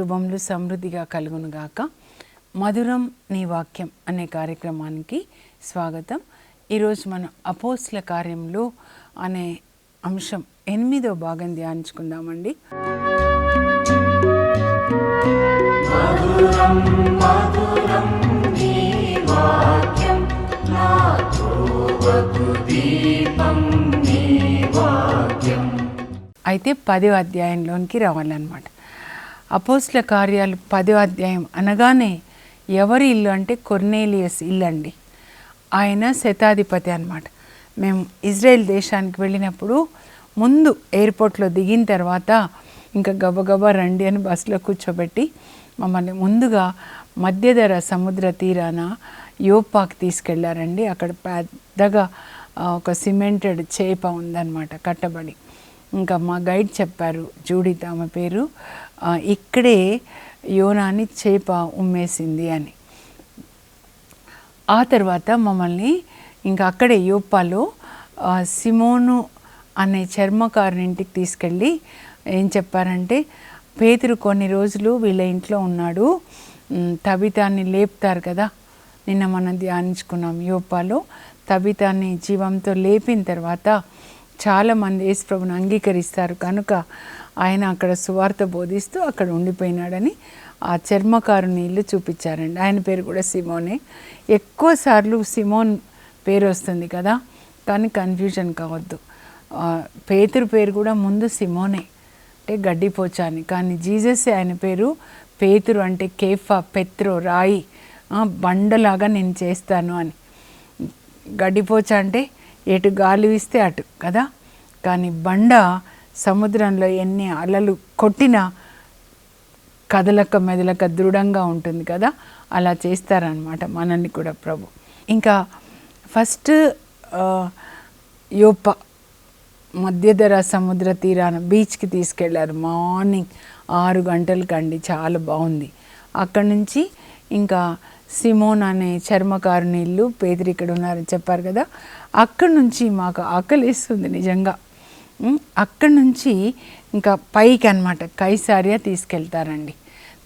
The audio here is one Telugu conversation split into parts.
శుభములు సమృద్ధిగా కలుగునుగాక. మధురం నీ వాక్యం అనే కార్యక్రమానికి స్వాగతం. ఈరోజు మనం అపోస్ల కార్యంలో అనే అంశం ఎనిమిదో భాగం ధ్యానించుకుందామండి. అయితే పదో అధ్యాయంలోనికి రావాలన్నమాట. అపోస్ల కార్యాలు పదో అధ్యాయం అనగానే ఎవరి ఇల్లు అంటే కొర్నేలియస్ ఇల్లు అండి. ఆయన శతాధిపతి అనమాట మేము ఇజ్రాయెల్ దేశానికి వెళ్ళినప్పుడు ముందు ఎయిర్పోర్ట్లో దిగిన తర్వాత ఇంకా గబగబా రండి అని బస్సులో కూర్చోబెట్టి మమ్మల్ని ముందుగా మధ్యధర సముద్ర తీరాన యోపాకి తీసుకెళ్ళారండి. అక్కడ పెద్దగా ఒక సిమెంటెడ్ చేప ఉందన్నమాట కట్టబడి. ఇంకా మా గైడ్ చెప్పారు జూడిత ఆమె పేరు. ఇక్కడే యోనాని చేప ఉమ్మేసింది అని. ఆ తర్వాత మమ్మల్ని ఇంకా అక్కడే యోపాలో సిమోను అనే చర్మకారుని ఇంటికి తీసుకెళ్ళి ఏం చెప్పారంటే పేతురు కొన్ని రోజులు వీళ్ళ ఇంట్లో ఉన్నాడు. తబితాన్ని లేపుతారు కదా. నిన్న మనం ధ్యానించుకున్నాం యోపాలో. తబితాన్ని జీవంతో లేపిన తర్వాత చాలామంది యేసుప్రభుని అంగీకరిస్తారు. కనుక ఆయన అక్కడ సువార్త బోధిస్తూ అక్కడ ఉండిపోయినాడని ఆ చర్మకారుని ఇల్లు చూపించారండి. ఆయన పేరు కూడా సిమోనే. ఎక్కువసార్లు సిమోన్ పేరు వస్తుంది కదా కానీ కన్ఫ్యూజన్ కావద్దు. పేతురు పేరు కూడా ముందు సిమోనే అంటే గడ్డిపోచాని. కానీ జీసస్ ఆయన పేరు పేతురు అంటే కేఫా పెత్రో రాయి. బండలాగా నేను చేస్తాను అని. గడ్డిపోచ అంటే ఎటు గాలి వీస్తే అటు కదా? కానీ బండ సముద్రంలో ఎన్ని అలలు కొట్టినా కదలక మెదలక దృఢంగా ఉంటుంది కదా? అలా చేస్తారనమాట మనల్ని కూడా ప్రభు. ఇంకా ఫస్ట్ యోప మధ్యధర సముద్ర తీరాన బీచ్కి తీసుకెళ్ళారు. మార్నింగ్ ఆరు గంటలకండి చాలా బాగుంది. అక్కడి నుంచి ఇంకా సిమోన్ అనే చర్మకారుని ఇల్లు పేదరి ఇక్కడ ఉన్నారని చెప్పారు కదా. అక్కడి నుంచి మాకు ఆకలిస్తుంది నిజంగా. అక్కడి నుంచి ఇంకా పైకి అనమాట కైసారియా తీసుకెళ్తారండి.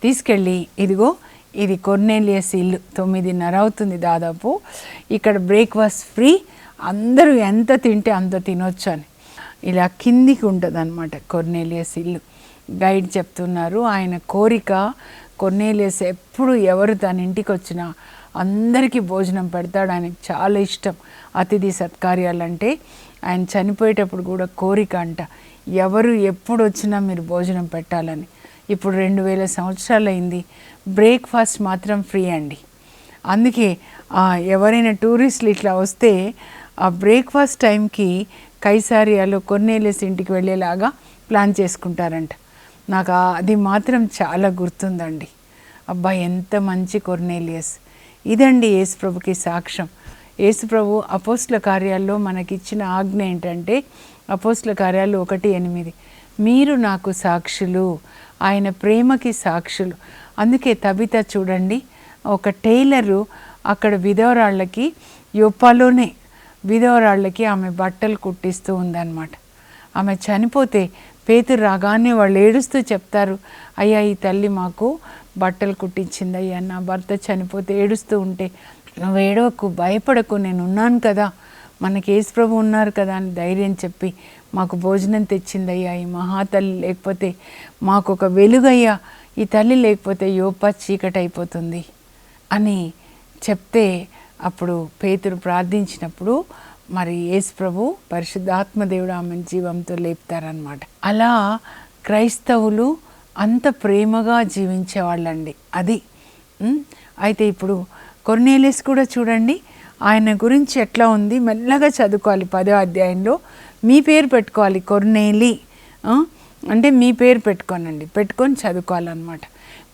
తీసుకెళ్ళి ఇదిగో ఇది కొర్నేలియస్ ఇల్లు తొమ్మిదిన్నర అవుతుంది దాదాపు. ఇక్కడ బ్రేక్ఫాస్ట్ ఫ్రీ అందరూ ఎంత తింటే అంత తినొచ్చు అని. ఇలా కిందికి ఉంటుంది అనమాట కొర్నేలియస్ ఇల్లు. గైడ్ చెప్తున్నారు ఆయన కోరిక కొర్నేలియస్ ఎప్పుడు ఎవరు తన ఇంటికి వచ్చినా అందరికీ భోజనం పెడతాడు. ఆయనకు చాలా ఇష్టం అతిథి సత్కార్యాలంటే. ఆయన చనిపోయేటప్పుడు కూడా కోరిక అంట ఎవరు ఎప్పుడు వచ్చినా మీరు భోజనం పెట్టాలని. ఇప్పుడు రెండు వేల సంవత్సరాలు అయింది బ్రేక్ఫాస్ట్ మాత్రం ఫ్రీ అండి. అందుకే ఎవరైనా టూరిస్టులు ఇట్లా వస్తే ఆ బ్రేక్ఫాస్ట్ టైంకి కైసారియాలో కొన్నేలేసి ఇంటికి వెళ్ళేలాగా ప్లాన్ చేసుకుంటారంట. నాకు అది మాత్రం చాలా గుర్తుందండి. అబ్బా ఎంత మంచి కొర్నేలియస్. ఇదండి యేసుప్రభుకి సాక్ష్యం. యేసుప్రభు అపోస్ల కార్యాల్లో మనకిచ్చిన ఆజ్ఞ ఏంటంటే అపోస్ల కార్యాలు ఒకటి ఎనిమిది. మీరు నాకు సాక్షులు ఆయన ప్రేమకి సాక్షులు. అందుకే తబిత చూడండి ఒక టైలరు అక్కడ విధవరాళ్ళకి యొప్పలోనే విధవరాళ్ళకి ఆమె బట్టలు కుట్టిస్తూ ఉందన్నమాట. ఆమె చనిపోతే పేతురు రాగానే వాళ్ళు ఏడుస్తూ చెప్తారు అయ్యా ఈ తల్లి మాకు బట్టలు కుట్టించింది అయ్యా. నా భర్త చనిపోతే ఏడుస్తూ ఉంటే నువ్వు ఏడవకు భయపడకు నేను ఉన్నాను కదా. మనకి యేసు ప్రభు ఉన్నారు కదా అని ధైర్యం చెప్పి మాకు భోజనం తెచ్చిందయ్యా ఈ మహాతల్లి లేకపోతే మాకు ఒక వెలుగయ్యా ఈ తల్లి లేకపోతే యోప చీకటి అయిపోతుంది అని చెప్తే అప్పుడు పేతురు ప్రార్థించినప్పుడు మరి యేసుప్రభు పరిశుద్ధాత్మదేవుడు ఆమె జీవంతో లేపుతారనమాట అలా క్రైస్తవులు అంత ప్రేమగా జీవించేవాళ్ళండి. అది. అయితే ఇప్పుడు కొర్నేలియస్ కూడా చూడండి ఆయన గురించి ఎట్లా ఉంది మెల్లగా చదువుకోవాలి పదో అధ్యాయంలో. మీ పేరు పెట్టుకోవాలి కొర్నేలి. అంటే మీ పేరు పెట్టుకోనండి పెట్టుకొని చదువుకోవాలన్నమాట.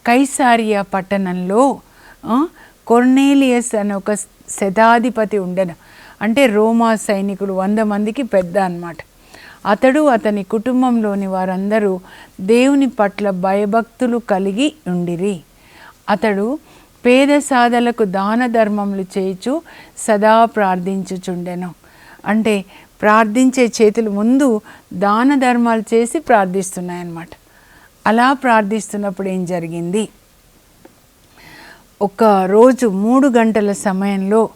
కైసారియా పట్టణంలో కొర్నేలియస్ అనే ఒక శతాధిపతి ఉండను. అంటే రోమా సైనికుడు వంద మందికి పెద్ద అనమాట అతడు అతని కుటుంబంలోని వారందరూ దేవుని పట్ల భయభక్తులు కలిగి ఉండిరి. అతడు పేద సాధలకు దాన ధర్మములు చేయుచు సదా ప్రార్థించుచుండెను. అంటే ప్రార్థించే చేతులు ముందు దాన ధర్మాలు చేసి ప్రార్థిస్తున్నాయన్నమాట. అలా ప్రార్థిస్తున్నప్పుడు ఏం జరిగింది? ఒక రోజు మూడు గంటల సమయంలో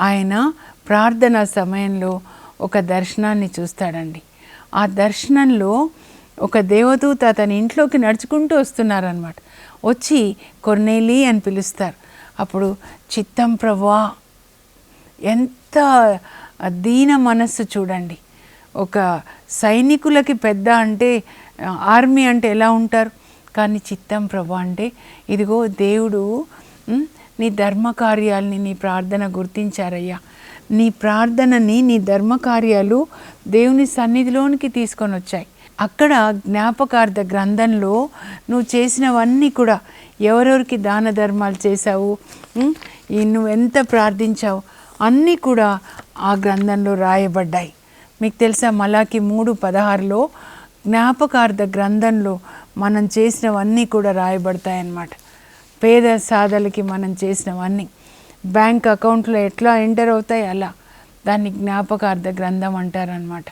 ఆయన ప్రార్థన సమయంలో ఒక దర్శనాన్ని చూస్తాడండి. ఆ దర్శనంలో ఒక దేవదూత అతని ఇంట్లోకి నడుచుకుంటూ వస్తున్నారనమాట వచ్చి కొర్నేలి అని పిలుస్తారు. అప్పుడు చిత్తం ప్రభా ఎంత దీన మనస్సు చూడండి. ఒక సైనికులకి పెద్ద అంటే ఆర్మీ అంటే ఎలా ఉంటారు? కానీ చిత్తం ప్రభా అంటే ఇదిగో దేవుడు నీ ధర్మ కార్యాలని నీ ప్రార్థన గుర్తించారయ్యా. నీ ప్రార్థనని నీ ధర్మకార్యాలు దేవుని సన్నిధిలోనికి తీసుకొని వచ్చాయి. అక్కడ జ్ఞాపకార్థ గ్రంథంలో నువ్వు చేసినవన్నీ కూడా ఎవరెవరికి దాన ధర్మాలు చేశావు? ఈ నువ్వు ఎంత ప్రార్థించావు? అన్నీ కూడా ఆ గ్రంథంలో రాయబడ్డాయి. మీకు తెలుసా? మలాకి మూడు పదహారులో జ్ఞాపకార్థ గ్రంథంలో మనం చేసినవన్నీ కూడా రాయబడతాయన్నమాట. పేద సాధలకి మనం చేసినవన్నీ. బ్యాంక్ అకౌంట్లో ఎట్లా ఎంటర్ అవుతాయి అలా దాన్ని జ్ఞాపకార్థ గ్రంథం అంటారనమాట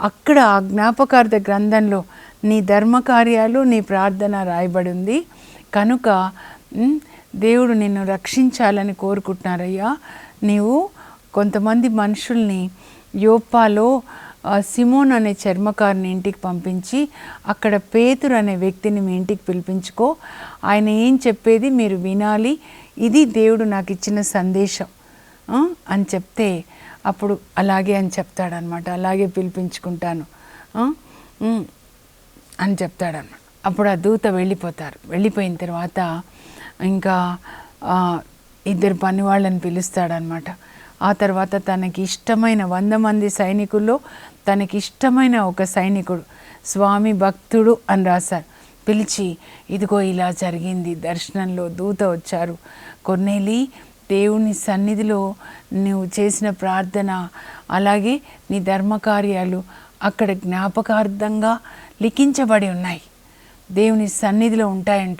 అక్కడ ఆ జ్ఞాపకార్థ గ్రంథంలో నీ ధర్మకార్యాలు నీ ప్రార్థన రాయబడి ఉంది కనుక దేవుడు నిన్ను రక్షించాలని కోరుకుంటున్నారయ్యా. నీవు కొంతమంది మనుషుల్ని యోపాలో సిమోన్ అనే చర్మకారుని ఇంటికి పంపించి అక్కడ పేతురు అనే వ్యక్తిని మీ ఇంటికి పిలిపించుకో. ఆయన ఏం చెప్పేది మీరు వినాలి ఇది దేవుడు నాకు ఇచ్చిన సందేశం అని చెప్తే అప్పుడు అలాగే అని చెప్తాడనమాట అలాగే పిలిపించుకుంటాను అని చెప్తాడనమాట అప్పుడు ఆ దూత వెళ్ళిపోతారు. వెళ్ళిపోయిన తర్వాత ఇంకా ఇద్దరు పని వాళ్ళని పిలుస్తాడనమాట ఆ తర్వాత తనకి ఇష్టమైన వంద మంది సైనికుల్లో తనకి ఇష్టమైన ఒక సైనికుడు స్వామి భక్తుడు అని రాశారు. పిలిచి ఇదిగో ఇలా జరిగింది దర్శనంలో దూత వచ్చారు. కొన్నేలి దేవుని సన్నిధిలో నువ్వు చేసిన ప్రార్థన అలాగే నీ ధర్మకార్యాలు అక్కడ జ్ఞాపకార్థంగా లిఖించబడి ఉన్నాయి. దేవుని సన్నిధిలో ఉంటాయంట.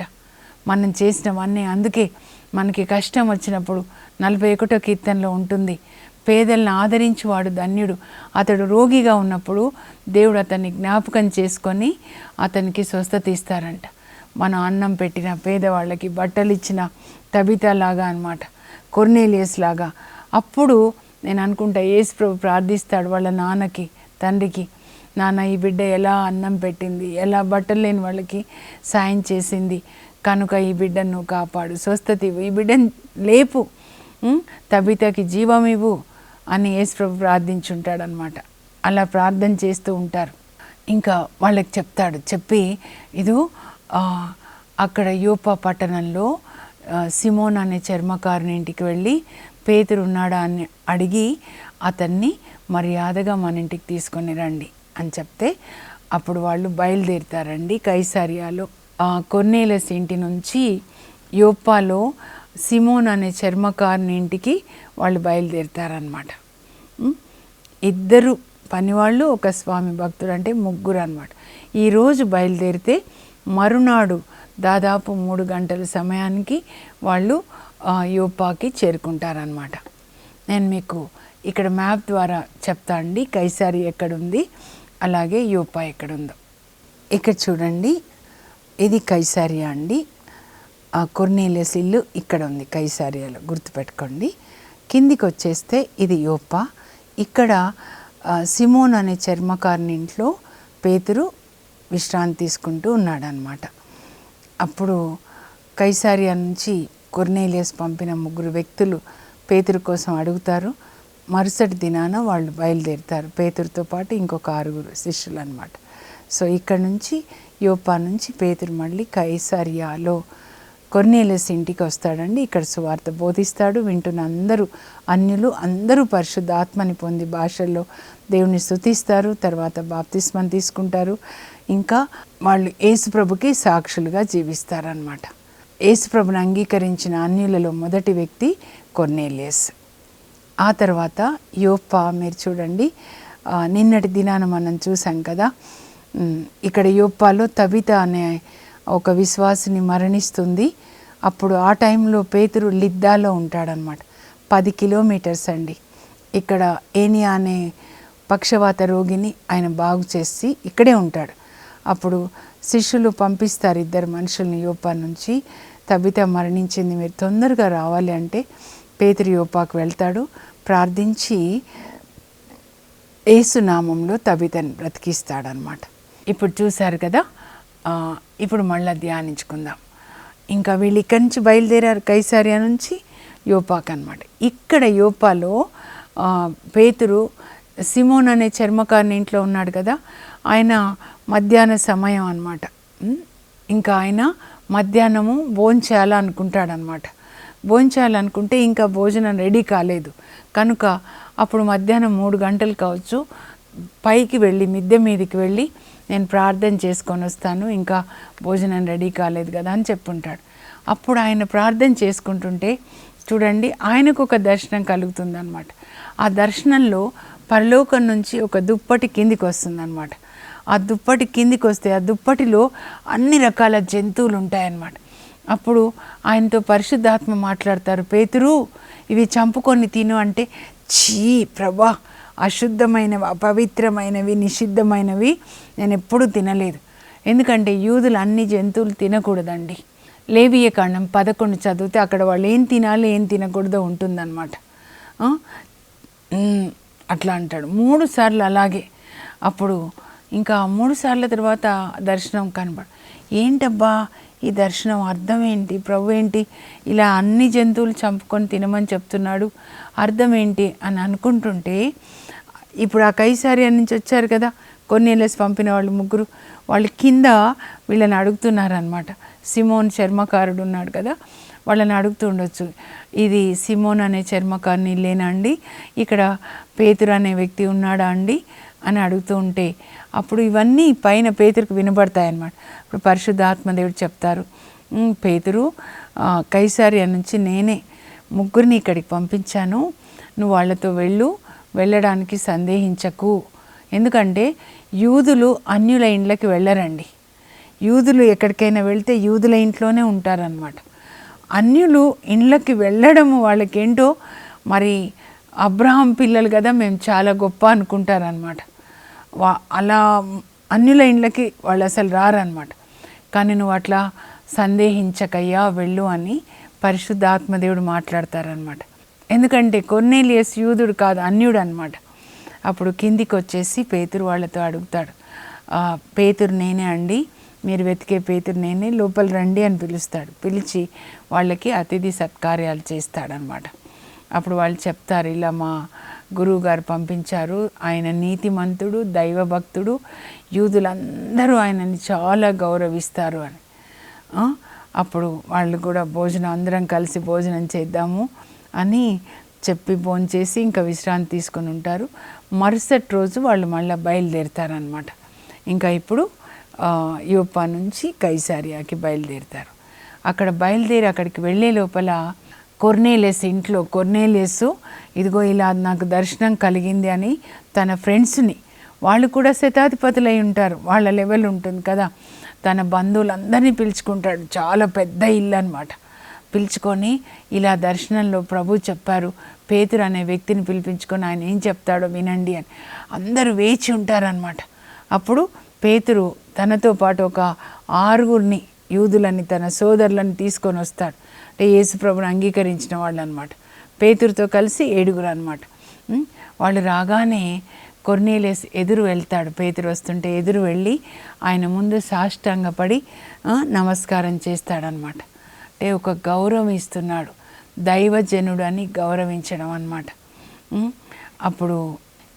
మనం చేసినవన్నీ అందుకే మనకి కష్టం వచ్చినప్పుడు నలభై ఒకటో కీర్తనలో ఉంటుంది. పేదలను ఆదరించువాడు ధన్యుడు. అతడు రోగిగా ఉన్నప్పుడు దేవుడు అతన్ని జ్ఞాపకం చేసుకొని అతనికి స్వస్థత ఇస్తారంట. మనం అన్నం పెట్టిన పేదవాళ్ళకి బట్టలు ఇచ్చిన తబిత లాగా అనమాట కొర్నేలియస్ లాగా. అప్పుడు నేను అనుకుంటా యేసు ప్రభు ప్రార్థిస్తాడు వాళ్ళ నాన్నకి తండ్రికి నాన్న ఈ బిడ్డ ఎలా అన్నం పెట్టింది? ఎలా బట్టలు లేని వాళ్ళకి సాయం చేసింది? కనుక ఈ బిడ్డను కాపాడు. స్వస్థత ఇవ్వు. ఈ బిడ్డను లేపు. తబితకి జీవం ఇవ్వు. అని యేసు ప్రభు ప్రార్థించుంటాడనమాట. అలా ప్రార్థన చేస్తూ ఉంటారు. ఇంకా వాళ్ళకి చెప్తాడు చెప్పి ఇదో అక్కడ యూప పట్టణంలో సిమోన్ అనే చర్మకారుని ఇంటికి వెళ్ళి పేతురు ఉన్నాడా అని అడిగి అతన్ని మర్యాదగా మన ఇంటికి తీసుకొని రండి అని చెప్తే అప్పుడు వాళ్ళు బయలుదేరుతారండి కైసారియాలో. కొన్నేలస్ ఇంటి నుంచి యోపాలో సిమోన్ అనే చర్మకారుని ఇంటికి వాళ్ళు బయలుదేరుతారనమాట ఇద్దరు పనివాళ్ళు ఒక స్వామి భక్తుడు అంటే ముగ్గురు అనమాట ఈరోజు బయలుదేరితే మరునాడు దాదాపు మూడు గంటల సమయానికి వాళ్ళు యోపాకి చేరుకుంటారనమాట నేను మీకు ఇక్కడ మ్యాప్ ద్వారా చెప్తా అండి. కైసారి ఎక్కడుంది అలాగే యోపా ఎక్కడుందో. ఇక్కడ చూడండి ఇది కైసారియా అండి. ఆ కొర్నేలియస్ ఇల్లు ఇక్కడ ఉంది కైసారియాలో గుర్తుపెట్టుకోండి. కిందికి వచ్చేస్తే ఇది యోప్ప. ఇక్కడ సిమోన్ అనే చర్మకారుని ఇంట్లో పేతురు విశ్రాంతి తీసుకుంటూ ఉన్నాడనమాట అప్పుడు కైసారియా నుంచి కొర్నేలియస్ పంపిన ముగ్గురు వ్యక్తులు పేతురు కోసం అడుగుతారు. మరుసటి దినాన వాళ్ళు బయలుదేరుతారు. పేతురుతో పాటు ఇంకొక ఆరుగురు శిష్యులు అనమాట సో ఇక్కడ నుంచి యోపా నుంచి పేతురు మళ్ళీ కైసారియాలో కొర్నేలియస్ ఇంటికి వస్తాడండి. ఇక్కడ సువార్త బోధిస్తాడు వింటున్న అందరూ అన్యులు అందరూ పరిశుద్ధాత్మని పొంది భాషల్లో దేవుని స్థుతిస్తారు తర్వాత బాప్తిస్మం తీసుకుంటారు. ఇంకా వాళ్ళు యేసుప్రభుకి సాక్షులుగా జీవిస్తారనమాట యేసుప్రభుని అంగీకరించిన అన్యులలో మొదటి వ్యక్తి కొర్నేలియస్. ఆ తర్వాత యోప్ప మీరు చూడండి నిన్నటి దినాన మనం చూసాం కదా. ఇక్కడ యోప్పాలో తబిత అనే ఒక విశ్వాసిని మరణిస్తుంది. అప్పుడు ఆ టైంలో పేతురు లిద్దాలో ఉంటాడనమాట పది కిలోమీటర్స్ అండి. ఇక్కడ ఏనియా అనే పక్షవాత రోగిని ఆయన బాగు చేసి ఇక్కడే ఉంటాడు. అప్పుడు శిష్యులు పంపిస్తారు ఇద్దరు మనుషుల్ని యోపా నుంచి. తబిత మరణించింది. మీరు తొందరగా రావాలి అంటే పేతురు యోపాకు వెళ్తాడు. ప్రార్థించి ఏసునామంలో తబితని బ్రతికిస్తాడనమాట ఇప్పుడు చూశారు కదా ఇప్పుడు మళ్ళీ ధ్యానించుకుందాం. ఇంకా వీళ్ళు ఇక్కడి నుంచి బయలుదేరారు కైసారియా నుంచి యోపాక్ అనమాట ఇక్కడ యోపాలో పేతురు సిమోన్ అనే చర్మకారుని ఇంట్లో ఉన్నాడు కదా ఆయన మధ్యాహ్న సమయం అనమాట ఇంకా ఆయన మధ్యాహ్నము భోంచేయాలనుకుంటాడనమాట భోంచేయాలనుకుంటే ఇంకా భోజనం రెడీ కాలేదు. కనుక అప్పుడు మధ్యాహ్నం మూడు గంటలు కావచ్చు పైకి వెళ్ళి మిద్దె మీదకి వెళ్ళి నేను ప్రార్థన చేసుకొని వస్తాను ఇంకా భోజనం రెడీ కాలేదు కదా అని చెప్పుంటాడు. అప్పుడు ఆయన ప్రార్థన చేసుకుంటుంటే చూడండి ఆయనకు ఒక దర్శనం కలుగుతుందన్నమాట. ఆ దర్శనంలో పరలోకం నుంచి ఒక దుప్పటి కిందికి వస్తుందన్నమాట. ఆ దుప్పటి కిందికి వస్తే ఆ దుప్పటిలో అన్ని రకాల జంతువులు ఉంటాయన్నమాట. అప్పుడు ఆయనతో పరిశుద్ధాత్మ మాట్లాడతారు పేతురు ఇవి చంపుకొని తిను అంటే చీ ప్రభా అశుద్ధమైనవి అపవిత్రమైనవి నిషిద్ధమైనవి నేను ఎప్పుడూ తినలేదు. ఎందుకంటే యూదులు అన్ని జంతువులు తినకూడదండి. లేవియ కాండం పదకొండు చదివితే అక్కడ వాళ్ళు ఏం తినాలి ఏం తినకూడదో ఉంటుందన్నమాట. అట్లా అంటాడు. మూడు సార్లు అలాగే. అప్పుడు ఇంకా మూడు సార్ల తర్వాత దర్శనం కనబడు ఏంటబ్బా ఈ దర్శనం అర్థం ఏంటి ప్రభు ఏంటి ఇలా అన్ని జంతువులు చంపుకొని తినమని చెప్తున్నాడు. అర్థం ఏంటి అని అనుకుంటుంటే ఇప్పుడు ఆ కైసారియా నుంచి వచ్చారు కదా కొన్ని ఎల్ఎస్ పంపిన వాళ్ళు ముగ్గురు వాళ్ళ కింద వీళ్ళని అడుగుతున్నారనమాట సిమోన్ చర్మకారుడు ఉన్నాడు కదా వాళ్ళని అడుగుతూ ఉండొచ్చు ఇది సిమోన్ అనే చర్మకారుని లేనా అండి? ఇక్కడ పేతురు అనే వ్యక్తి ఉన్నాడా అండి? అని అడుగుతూ ఉంటే అప్పుడు ఇవన్నీ పైన పేతురుకు వినబడతాయి అన్నమాట ఇప్పుడు పరిశుద్ధాత్మదేవుడు చెప్తారు పేతురు కైసారియా నుంచి నేనే ముగ్గురిని ఇక్కడికి పంపించాను నువ్వు వాళ్ళతో వెళ్ళు వెళ్ళడానికి సందేహించకు. ఎందుకంటే యూదులు అన్యుల ఇండ్లకి వెళ్ళరండి. యూదులు ఎక్కడికైనా వెళ్తే యూదుల ఇంట్లోనే ఉంటారనమాట అన్యులు ఇండ్లకి వెళ్ళడము వాళ్ళకేంటో మరి అబ్రహం పిల్లలు కదా మేము చాలా గొప్ప అనుకుంటారనమాట వా అలా అన్యుల ఇండ్లకి వాళ్ళు అసలు రారనమాట కానీ నువ్వు అట్లా సందేహించకయ్యా వెళ్ళు అని పరిశుద్ధాత్మదేవుడు మాట్లాడతారనమాట ఎందుకంటే కొన్నేలియస్ యూదుడు కాదు అన్యుడు అనమాట అప్పుడు కిందికి వచ్చేసి పేతురు వాళ్ళతో అడుగుతాడు పేతురు నేనే అండి మీరు వెతికే పేతురు నేనే లోపల రండి అని పిలుస్తాడు. పిలిచి వాళ్ళకి అతిథి సత్కార్యాలు చేస్తాడనమాట అప్పుడు వాళ్ళు చెప్తారు ఇలా మా గురువు గారు పంపించారు ఆయన నీతిమంతుడు దైవభక్తుడు యూదులందరూ ఆయనని చాలా గౌరవిస్తారు అని. అప్పుడు వాళ్ళు కూడా భోజనం అందరం కలిసి భోజనం చేద్దాము అని చెప్పి భోంచేసి ఇంకా విశ్రాంతి తీసుకొని ఉంటారు. మరుసటి రోజు వాళ్ళు మళ్ళీ బయలుదేరుతారనమాట ఇంకా ఇప్పుడు ఆ, యోపా నుంచి కైసారియాకి బయలుదేరుతారు. అక్కడ బయలుదేరి అక్కడికి వెళ్ళే లోపల కొర్నేలేస్ ఇంట్లో కొర్నేలియస్ ఇదిగో ఇలా నాకు దర్శనం కలిగింది అని తన ఫ్రెండ్స్ని వాళ్ళు కూడా శతాధిపతులై ఉంటారు. వాళ్ళ లెవెల్ ఉంటుంది కదా. తన బంధువులందరినీ పిలుచుకుంటాడు. చాలా పెద్ద ఇల్లు అనమాట పిలుచుకొని ఇలా దర్శనంలో ప్రభు చెప్పారు. పేతురు అనే వ్యక్తిని పిలిపించుకొని ఆయన ఏం చెప్తాడో వినండి అని. అందరూ వేచి ఉంటారనమాట అప్పుడు పేతురు తనతో పాటు ఒక ఆరుగురిని యూదులని తన సోదరులను తీసుకొని వస్తాడు. అంటే యేసుప్రభుని అంగీకరించిన వాళ్ళు అనమాట పేతురుతో కలిసి ఏడుగురు అనమాట వాళ్ళు రాగానే కొర్నేలేస్ ఎదురు వెళ్తాడు. పేతురు వస్తుంటే ఎదురు వెళ్ళి ఆయన ముందు సాష్టాంగపడి నమస్కారం చేస్తాడనమాట ఒక గౌరవం ఇస్తున్నాడు దైవజనుడు అని గౌరవించడం అనమాట అప్పుడు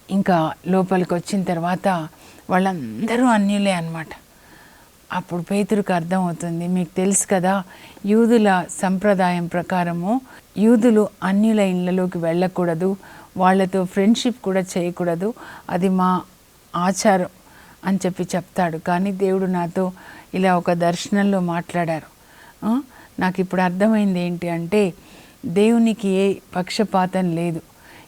ఇంకా లోపలికి వచ్చిన తర్వాత వాళ్ళందరూ అన్యులే అనమాట అప్పుడు పేతురికి అర్థమవుతుంది మీకు తెలుసు కదా యూదుల సంప్రదాయం ప్రకారము యూదులు అన్యుల ఇళ్ళలోకి వెళ్ళకూడదు వాళ్ళతో ఫ్రెండ్షిప్ కూడా చేయకూడదు అది మా ఆచారం అని చెప్పి చెప్తాడు. కానీ దేవుడు నాతో ఇలా ఒక దర్శనంలో మాట్లాడారు. నాకు ఇప్పుడు అర్థమైంది ఏంటి అంటే దేవునికి ఏ పక్షపాతం లేదు.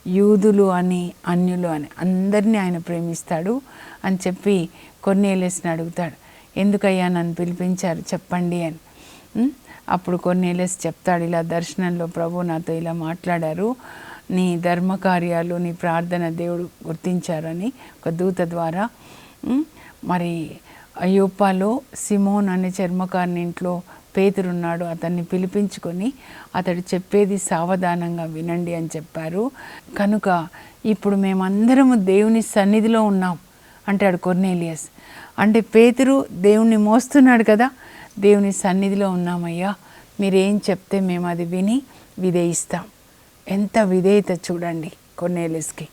యూదులు అని అన్యులు అని అందరినీ ఆయన ప్రేమిస్తాడు అని చెప్పి కొన్నేలేసిని అడుగుతాడు. ఎందుకయ్యా నన్ను పిలిపించారు? చెప్పండి అని. అప్పుడు కొన్నేలేసి చెప్తాడు ఇలా దర్శనంలో ప్రభు నాతో ఇలా మాట్లాడారు. నీ ధర్మకార్యాలు నీ ప్రార్థన దేవుడు గుర్తించారని ఒక దూత ద్వారా. మరి అయోపాలో సిమోన్ అనే చర్మకారుని ఇంట్లో పేతురున్నాడు అతన్ని పిలిపించుకొని అతడు చెప్పేది సావధానంగా వినండి అని చెప్పారు. కనుక ఇప్పుడు మేమందరము దేవుని సన్నిధిలో ఉన్నాం అంటాడు కొర్నేలియస్. అంటే పేతురు దేవుణ్ణి మోస్తున్నాడు కదా దేవుని సన్నిధిలో ఉన్నామయ్యా మీరేం చెప్తే మేము అది విని విధేయిస్తాం. ఎంత విధేయత చూడండి కొర్నేలియస్కి.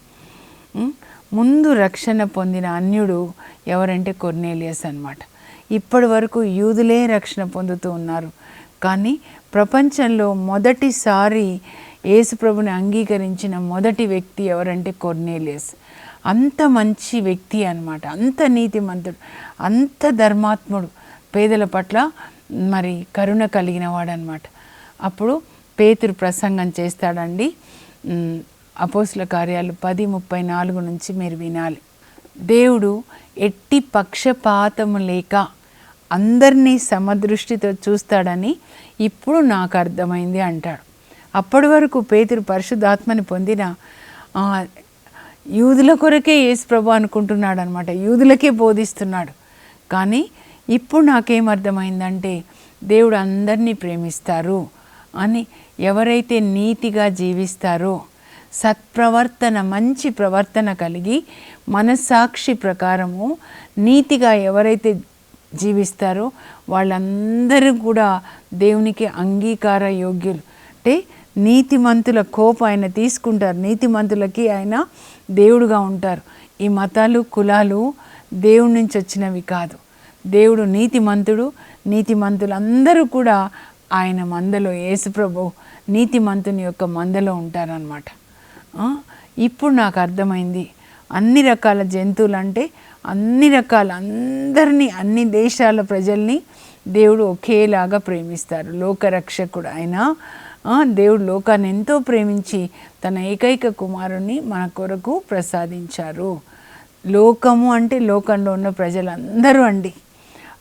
ముందు రక్షణ పొందిన అన్యుడు ఎవరంటే కొర్నేలియస్ అనమాట ఇప్పటి వరకు యూదులే రక్షణ పొందుతూ ఉన్నారు. కానీ ప్రపంచంలో మొదటిసారి యేసుప్రభుని అంగీకరించిన మొదటి వ్యక్తి ఎవరంటే కొర్నేలియస్. అంత మంచి వ్యక్తి అన్నమాట. అంత నీతిమంతుడు అంత ధర్మాత్ముడు. పేదల పట్ల మరి కరుణ కలిగిన వాడనమాట అప్పుడు పేతురు ప్రసంగం చేస్తాడండి. అపోసుల కార్యాలు పది ముప్పై నాలుగు నుంచి మీరు వినాలి. దేవుడు ఎట్టి పక్షపాతము లేక అందరినీ సమదృష్టితో చూస్తాడని ఇప్పుడు నాకు అర్థమైంది అంటాడు. అప్పటి వరకు పేతురు పరిశుద్ధాత్మని పొందిన యూదుల కొరకే యేసు ప్రభు అనుకుంటున్నాడు అనమాట యూదులకే బోధిస్తున్నాడు. కానీ ఇప్పుడు నాకేం అర్థమైందంటే దేవుడు అందరినీ ప్రేమిస్తారు అని ఎవరైతే నీతిగా జీవిస్తారో సత్ప్రవర్తన మంచి ప్రవర్తన కలిగి మనస్సాక్షి ప్రకారము నీతిగా ఎవరైతే జీవిస్తారో. వాళ్ళందరూ కూడా దేవునికి అంగీకార యోగ్యులు అంటే నీతిమంతుల కోపం ఆయన తీసుకుంటారు. నీతిమంతులకి ఆయన దేవుడుగా ఉంటారు. ఈ మతాలు కులాలు దేవుడి నుంచి వచ్చినవి కాదు. దేవుడు నీతిమంతుడు. నీతిమంతులందరూ కూడా ఆయన మందలో యేసుప్రభు నీతిమంతుని యొక్క మందలో ఉంటారనమాట ఇప్పుడు నాకు అర్థమైంది. అన్ని రకాల జంతువులు అంటే అన్ని రకాల అందరినీ అన్ని దేశాల ప్రజల్ని దేవుడు ఒకేలాగా ప్రేమిస్తారు. లోకరక్షకుడు ఆయన దేవుడు లోకాన్ని ఎంతో ప్రేమించి తన ఏకైక కుమారుణ్ణి మన కొరకు ప్రసాదించారు. లోకము అంటే లోకంలో ఉన్న ప్రజలందరూ అండి.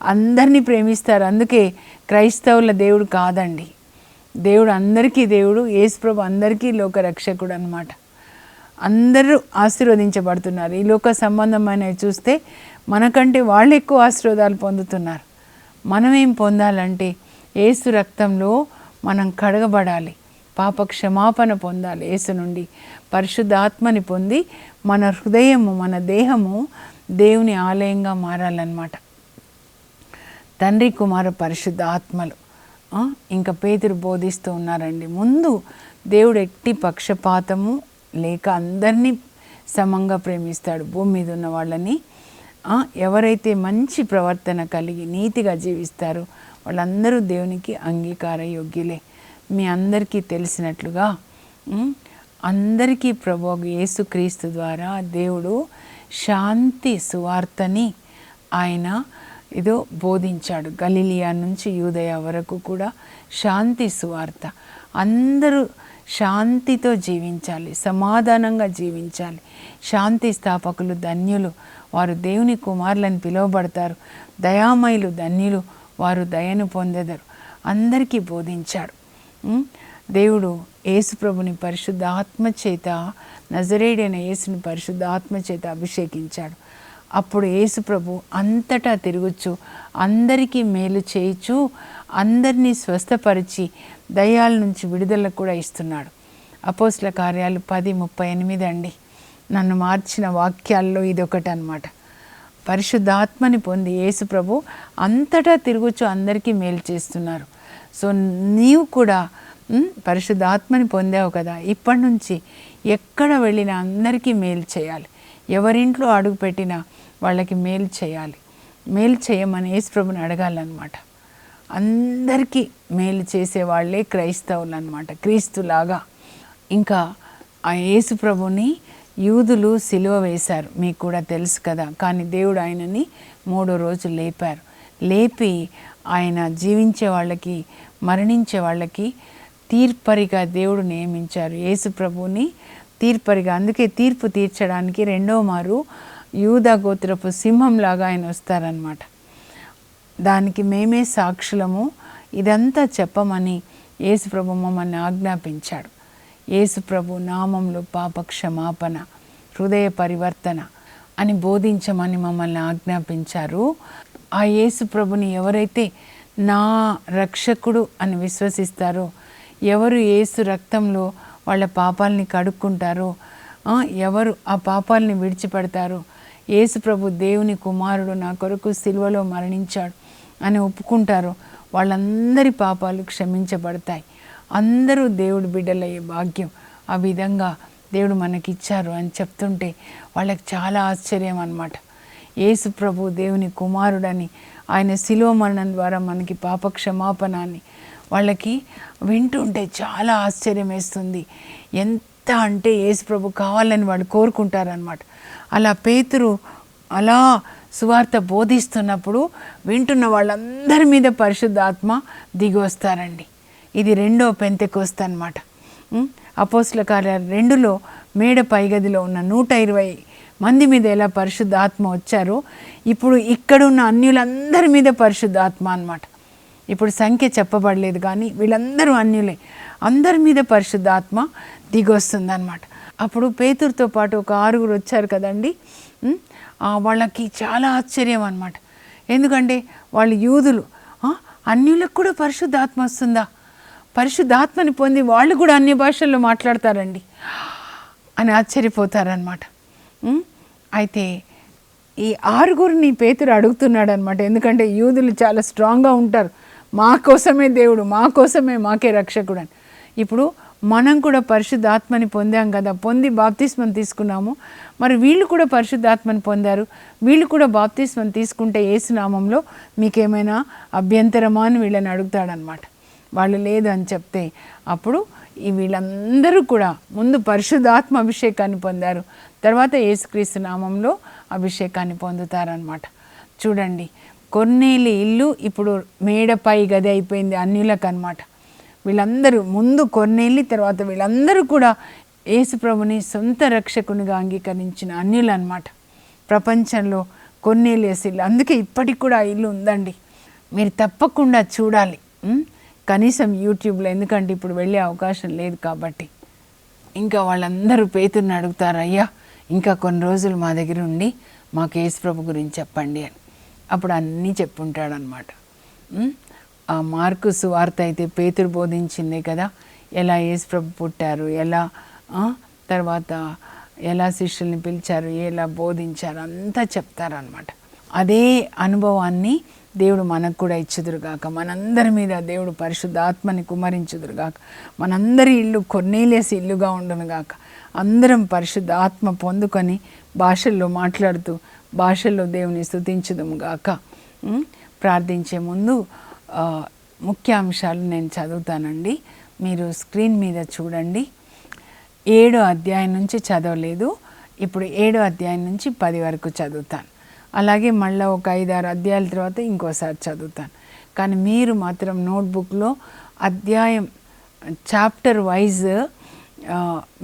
అందరినీ ప్రేమిస్తారు. అందుకే క్రైస్తవుల దేవుడు కాదండి. దేవుడు అందరికీ దేవుడు యేసుప్రభు అందరికీ లోకరక్షకుడు అనమాట అందరూ ఆశీర్వదించబడుతున్నారు. ఈ లోక సంబంధమైనవి చూస్తే మనకంటే వాళ్ళు ఎక్కువ ఆశీర్వాదాలు పొందుతున్నారు. మనమేం పొందాలంటే ఏసు రక్తంలో మనం కడగబడాలి. పాప క్షమాపణ పొందాలి. యేసు నుండి పరిశుద్ధాత్మని పొంది మన హృదయము మన దేహము దేవుని ఆలయంగా మారాలన్నమాట. తండ్రి కుమార పరిశుద్ధ ఆత్మలు. ఇంకా పేతురు బోధిస్తూ ఉన్నారండి. ముందు దేవుడు ఎట్టి పక్షపాతము లేక అందరినీ సమంగా ప్రేమిస్తాడు. భూమి మీద ఉన్న వాళ్ళని ఎవరైతే మంచి ప్రవర్తన కలిగి నీతిగా జీవిస్తారో వాళ్ళందరూ దేవునికి అంగీకార యోగ్యులే మీ అందరికీ తెలిసినట్లుగా అందరికీ ప్రభు యేసుక్రీస్తు ద్వారా దేవుడు శాంతి సువార్తని ఆయన ఏదో బోధించాడు. గలీలియా నుంచి యూదయ వరకు కూడా శాంతి సువార్త. అందరూ శాంతితో జీవించాలి సమాధానంగా జీవించాలి. శాంతి స్థాపకులు ధన్యులు వారు దేవుని కుమారులను పిలువబడతారు. దయామయులు ధన్యులు వారు దయను పొందెదరు. అందరికీ బోధించాడు. దేవుడు యేసుప్రభుని పరిశుద్ధ ఆత్మ చేత నజరేడైన యేసుని పరిశుద్ధ చేత అభిషేకించాడు. అప్పుడు యేసుప్రభు అంతటా తిరుగుచు అందరికీ మేలు చేయుచు అందరినీ స్వస్థపరిచి దయ్యాల నుంచి విడుదల కూడా ఇస్తున్నాడు. అపోస్ల కార్యాలు పది ముప్పై ఎనిమిది అండి. నన్ను మార్చిన వాక్యాల్లో ఇదొకటి అనమాట పరిశుద్ధాత్మని పొంది యేసు ప్రభు అంతటా తిరుగుచు అందరికీ మేలు చేస్తున్నారు. సో నీవు కూడా పరిశుద్ధాత్మని పొందావు కదా. ఇప్పటి నుంచి ఎక్కడ వెళ్ళినా అందరికీ మేలు చేయాలి. ఎవరింట్లో అడుగు పెట్టినా వాళ్ళకి మేలు చేయాలి. మేలు చేయమని యేసు ప్రభుని అడగాలన్నమాట. అందరికీ మేలు చేసే వాళ్ళే క్రైస్తవులు అనమాట క్రీస్తులాగా. ఇంకా ఆ యేసు ప్రభుని యూదులు సిలువ వేశారు మీకు కూడా తెలుసు కదా. కానీ దేవుడు ఆయనని మూడో రోజు లేపారు. లేపి ఆయన జీవించే వాళ్ళకి మరణించే వాళ్ళకి తీర్పరిగా దేవుడు నియమించారు. యేసు ప్రభుని తీర్పరిగా అందుకే తీర్పు తీర్చడానికి రెండో మారు యూదా గోత్రపు సింహంలాగా ఆయన వస్తారనమాట దానికి మేమే సాక్షులము. ఇదంతా చెప్పమని యేసుప్రభు మమ్మల్ని ఆజ్ఞాపించాడు. యేసుప్రభు నామంలో పాప క్షమాపణ హృదయ పరివర్తన అని బోధించమని మమ్మల్ని ఆజ్ఞాపించారు. ఆ యేసుప్రభుని ఎవరైతే నా రక్షకుడు అని విశ్వసిస్తారో ఎవరు యేసు రక్తంలో వాళ్ళ పాపాలని కడుక్కుంటారో ఎవరు ఆ పాపాలని విడిచిపెడతారో యేసుప్రభు దేవుని కుమారుడు నా కొరకు సిల్వలో మరణించాడు. అని ఒప్పుకుంటారో. వాళ్ళందరి పాపాలు క్షమించబడతాయి. అందరూ దేవుడు బిడ్డలయ్యే భాగ్యం. ఆ విధంగా దేవుడు మనకిచ్చారు అని చెప్తుంటే వాళ్ళకి చాలా ఆశ్చర్యం అనమాట యేసు ప్రభు దేవుని కుమారుడని ఆయన శిలువ మరణం ద్వారా మనకి పాప క్షమాపణ అని వాళ్ళకి వింటుంటే చాలా ఆశ్చర్యం వేస్తుంది. ఎంత అంటే యేసు ప్రభు కావాలని వాళ్ళు కోరుకుంటారనమాట అలా పేతురు అలా సువార్త బోధిస్తున్నప్పుడు వింటున్న వాళ్ళందరి మీద పరిశుద్ధాత్మ దిగొస్తారండి. ఇది రెండో పెంతెకొస్త అనమాట అపోస్ల కార్య రెండులో మేడ పైగదిలో ఉన్న నూట ఇరవై మంది మీద ఎలా పరిశుద్ధాత్మ వచ్చారో ఇప్పుడు ఇక్కడున్న అన్యులందరి మీద పరిశుద్ధాత్మ అనమాట ఇప్పుడు సంఖ్య చెప్పబడలేదు కానీ వీళ్ళందరూ అన్యులే. అందరి మీద పరిశుద్ధాత్మ దిగొస్తుంది అనమాట అప్పుడు పేతురుతో పాటు ఒక ఆరుగురు వచ్చారు కదండి. వాళ్ళకి చాలా ఆశ్చర్యం అనమాట ఎందుకంటే వాళ్ళు యూదులు. అన్యులకు కూడా పరిశుద్ధాత్మ వస్తుందా? పరిశుద్ధాత్మని పొంది వాళ్ళు కూడా అన్ని భాషల్లో మాట్లాడతారండి. అని ఆశ్చర్యపోతారనమాట అయితే ఈ ఆరుగురిని పేతురు అడుగుతున్నాడు అనమాట ఎందుకంటే యూదులు చాలా స్ట్రాంగ్గా ఉంటారు. మా కోసమే దేవుడు మా కోసమే మాకే రక్షకుడు అని. ఇప్పుడు మనం కూడా పరిశుద్ధాత్మని పొందాం కదా. పొంది బాప్తిస్మని తీసుకున్నాము. మరి వీళ్ళు కూడా పరిశుద్ధాత్మని పొందారు. వీళ్ళు కూడా బాప్తిస్మని తీసుకుంటే ఏసునామంలో మీకేమైనా అభ్యంతరమా అని వీళ్ళని అడుగుతాడనమాట. వాళ్ళు లేదు అని చెప్తే అప్పుడు ఈ వీళ్ళందరూ కూడా ముందు పరిశుద్ధాత్మ అభిషేకాన్ని పొందారు. తర్వాత యేసుక్రీస్తు నామంలో అభిషేకాన్ని పొందుతారనమాట. చూడండి కొన్నేళ్ళ ఇల్లు ఇప్పుడు మేడపై గది అయిపోయింది అన్యులకు అనమాట వీళ్ళందరూ ముందు కొన్నేళ్ళి తర్వాత వీళ్ళందరూ కూడా యేసుప్రభుని సొంత రక్షకునిగా అంగీకరించిన అన్యులు అనమాట ప్రపంచంలో కొన్నేళ్ళు వేసి ఇల్లు. అందుకే ఇప్పటికి కూడా ఇల్లు ఉందండి. మీరు తప్పకుండా చూడాలి. కనీసం యూట్యూబ్లో ఎందుకంటే ఇప్పుడు వెళ్ళే అవకాశం లేదు కాబట్టి. ఇంకా వాళ్ళందరూ పేతుర్ని అడుగుతారు అయ్యా ఇంకా కొన్ని రోజులు మా దగ్గర ఉండి మాకు యేసుప్రభు గురించి చెప్పండి అని. అప్పుడు అన్నీ చెప్పుంటాడనమాట ఆ మార్కు సువార్త అయితే పేతురు బోధించిందే కదా. ఎలా యేసుప్రభు పుట్టారు? ఎలా తర్వాత ఎలా శిష్యుల్ని పిలిచారు? ఎలా బోధించారు? అంతా చెప్తారనమాట అదే అనుభవాన్ని దేవుడు మనకు కూడా ఇచ్చుదురుగాక. మనందరి మీద దేవుడు పరిశుద్ధాత్మని కుమరించుదురుగాక. మనందరి ఇల్లు కొన్నేలేసి ఇల్లుగా ఉండునుగాక. అందరం పరిశుద్ధాత్మ పొందుకొని భాషల్లో మాట్లాడుతూ భాషల్లో దేవుని స్తుతించుదుము గాక ప్రార్థించే ముందు ముఖ్య అంశాలు నేను చదువుతానండి. మీరు స్క్రీన్ మీద చూడండి. ఏడో అధ్యాయం నుంచి చదవలేదు. ఇప్పుడు ఏడో అధ్యాయం నుంచి పది వరకు చదువుతాను. అలాగే మళ్ళీ ఒక ఐదారు అధ్యాయాల తర్వాత ఇంకోసారి చదువుతాను. కానీ మీరు మాత్రం నోట్బుక్లో అధ్యాయం చాప్టర్ వైజ్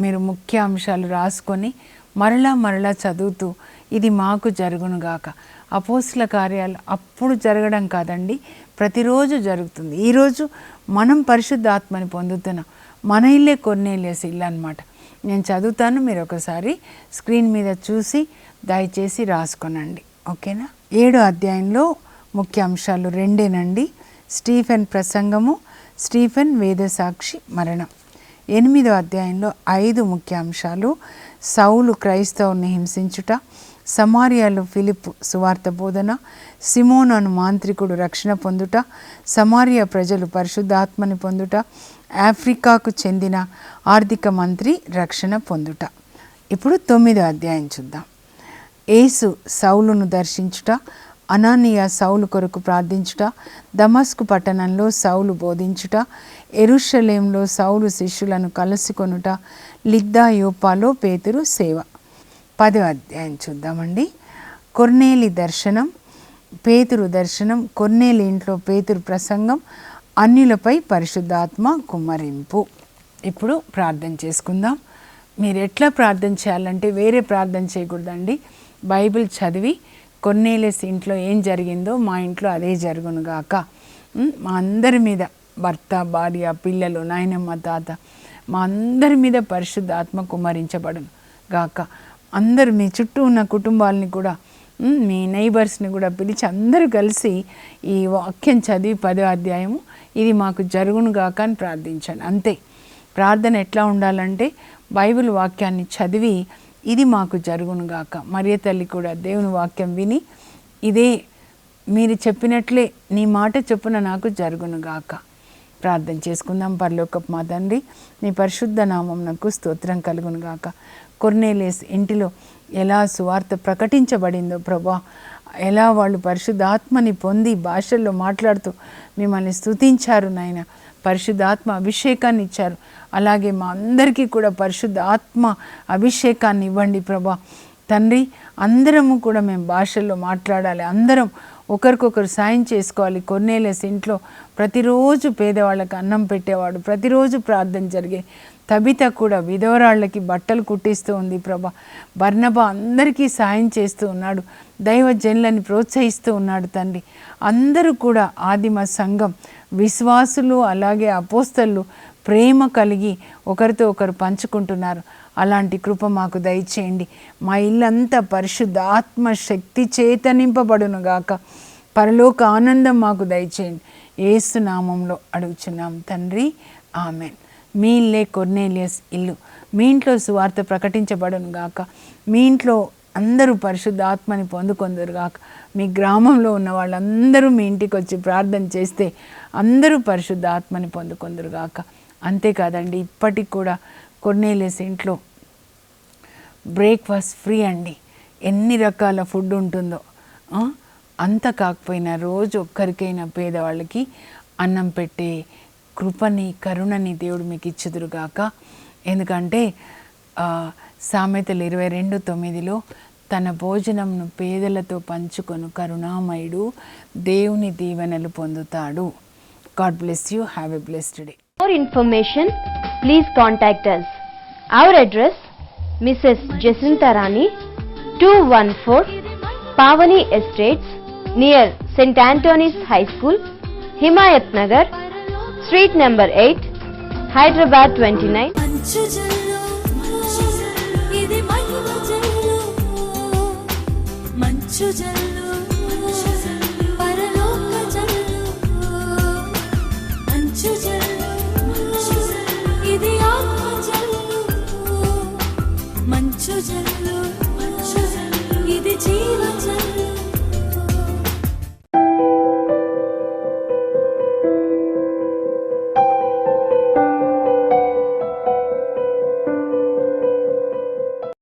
మీరు ముఖ్య అంశాలు రాసుకొని మరలా మరలా చదువుతూ ఇది మాకు జరుగునుగాక అపోస్ల కార్యాలు అప్పుడు జరగడం కాదండి. ప్రతిరోజు జరుగుతుంది. ఈరోజు మనం పరిశుద్ధాత్మని పొందుతున్నాం మన ఇల్లే కొన్నేళ్ళేసి ఇల్లు అనమాట నేను చదువుతాను మీరు ఒకసారి స్క్రీన్ మీద చూసి దయచేసి రాసుకొనండి. ఓకేనా? ఏడో అధ్యాయంలో ముఖ్య అంశాలు రెండేనండి. స్టీఫెన్ ప్రసంగము స్టీఫెన్ వేదసాక్షి మరణం. ఎనిమిదో అధ్యాయంలో ఐదు ముఖ్యాంశాలు సౌలు క్రైస్తవుని హింసించుట సమారియాలు ఫిలిప్ సువార్త బోధన సిమోన్ అను మాంత్రికుడు రక్షణ పొందుట సమారియా ప్రజలు పరిశుద్ధాత్మని పొందుట ఆఫ్రికాకు చెందిన ఆర్థిక మంత్రి రక్షణ పొందుట. ఇప్పుడు తొమ్మిదో అధ్యాయం చూద్దాం. ఏసు సౌలును దర్శించుట అనానియ సౌలు కొరకు ప్రార్థించుట దమస్కు పట్టణంలో సౌలు బోధించుట ఎరుషలేంలో సౌలు శిష్యులను కలుసుకొనుట లిద్దా యోపాలో పేతురు సేవ. పదో అధ్యాయం చూద్దామండి. కొర్నేలి దర్శనం పేతురు దర్శనం కొర్నేలి ఇంట్లో పేతురు ప్రసంగం అన్యులపై పరిశుద్ధాత్మ కుమ్మరింపు. ఇప్పుడు ప్రార్థన చేసుకుందాం. మీరు ఎట్లా ప్రార్థన చేయాలంటే వేరే ప్రార్థన చేయకూడదండి. బైబిల్ చదివి కొన్నేలేసి ఇంట్లో ఏం జరిగిందో మా ఇంట్లో అదే జరుగును గాక. మా అందరి మీద భర్త భార్య పిల్లలు నాయనమ్మ తాత మా అందరి మీద పరిశుద్ధ ఆత్మ కుమరించబడును గాక. అందరు మీ చుట్టూ ఉన్న కుటుంబాలని కూడా మీ నైబర్స్ని కూడా పిలిచి అందరూ కలిసి ఈ వాక్యం చదివి పదో అధ్యాయము ఇది మాకు జరుగును గాక అని ప్రార్థించాను అంతే. ప్రార్థన ఎట్లా ఉండాలంటే బైబిల్ వాక్యాన్ని చదివి ఇది మాకు జరుగును గాక. మరియ తల్లి కూడా దేవుని వాక్యం విని ఇదే మీరు చెప్పినట్లే నీ మాట చొప్పున నాకు జరుగును గాక. ప్రార్థన చేసుకుందాం. పరలోకపు మా తండ్రి నీ పరిశుద్ధ నామమునకు స్తోత్రం కలుగును గాక. కొర్నేలేస్ ఇంటిలో ఎలా సువార్త ప్రకటించబడిందో ప్రభా ఎలా వాళ్ళు పరిశుద్ధాత్మని పొంది భాషల్లో మాట్లాడుతూ మిమ్మల్ని స్తుతించారు నాయన. పరిశుద్ధాత్మ అభిషేకాన్ని ఇచ్చారు. అలాగే మా అందరికీ కూడా పరిశుద్ధాత్మ అభిషేకాన్ని ఇవ్వండి ప్రభా. తండ్రి అందరము కూడా మేము భాషల్లో మాట్లాడాలి. అందరం ఒకరికొకరు సాయం చేసుకోవాలి. కొన్నేలేసి ఇంట్లో ప్రతిరోజు పేదవాళ్ళకి అన్నం పెట్టేవాడు ప్రతిరోజు ప్రార్థన జరిగే తబిత కూడా విధవరాళ్ళకి బట్టలు కుట్టిస్తూ ఉంది ప్రభా. బర్ణబ అందరికీ సాయం చేస్తూ ఉన్నాడు. దైవజనులని ప్రోత్సహిస్తూ ఉన్నాడు తండ్రి. అందరూ కూడా ఆదిమ సంఘం విశ్వాసులు అలాగే అపోస్తలు ప్రేమ కలిగి ఒకరితో ఒకరు పంచుకుంటున్నారు. అలాంటి కృప మాకు దయచేయండి. మా ఇల్లంతా పరిశుద్ధాత్మ శక్తి చేతనింపబడును గాక. పరలోక ఆనందం మాకు దయచేయండి. ఏసు నామంలో అడుగుచున్నాం తండ్రి. ఆమెన్. మీ ఇల్లే కొర్నేలియస్ ఇల్లు. మీ ఇంట్లో సువార్త ప్రకటించబడను గాక. మీ ఇంట్లో అందరూ పరిశుద్ధ ఆత్మని పొందుకొందరు గాక. మీ గ్రామంలో ఉన్న వాళ్ళందరూ మీ ఇంటికి వచ్చి ప్రార్థన చేస్తే అందరూ పరిశుద్ధ ఆత్మని పొందుకొందరు గాక. అంతేకాదండి ఇప్పటికి కూడా కొన్నేలేసి ఇంట్లో బ్రేక్ఫాస్ట్ ఫ్రీ అండి. ఎన్ని రకాల ఫుడ్ ఉంటుందో. అంత కాకపోయినా రోజు ఒక్కరికైనా పేదవాళ్ళకి అన్నం పెట్టే కృపని కరుణని దేవుడు మీకు ఇచ్చుదురుగాక ఎందుకంటే సామెతలు ఇరవై రెండు తొమ్మిదిలో తన భోజనంను పేదలతో పంచుకొని కరుణామయుడు దేవుని దీవెనలు పొందుతాడు. God bless you. Have a blessed day. For information please contact us our address Mrs Jacintharani two one four Pavani estates near Saint Antony's high school Himayat Nagar street number eight Hyderabad twenty nine. మంచు జల్లు ఇది జీవ జల్లు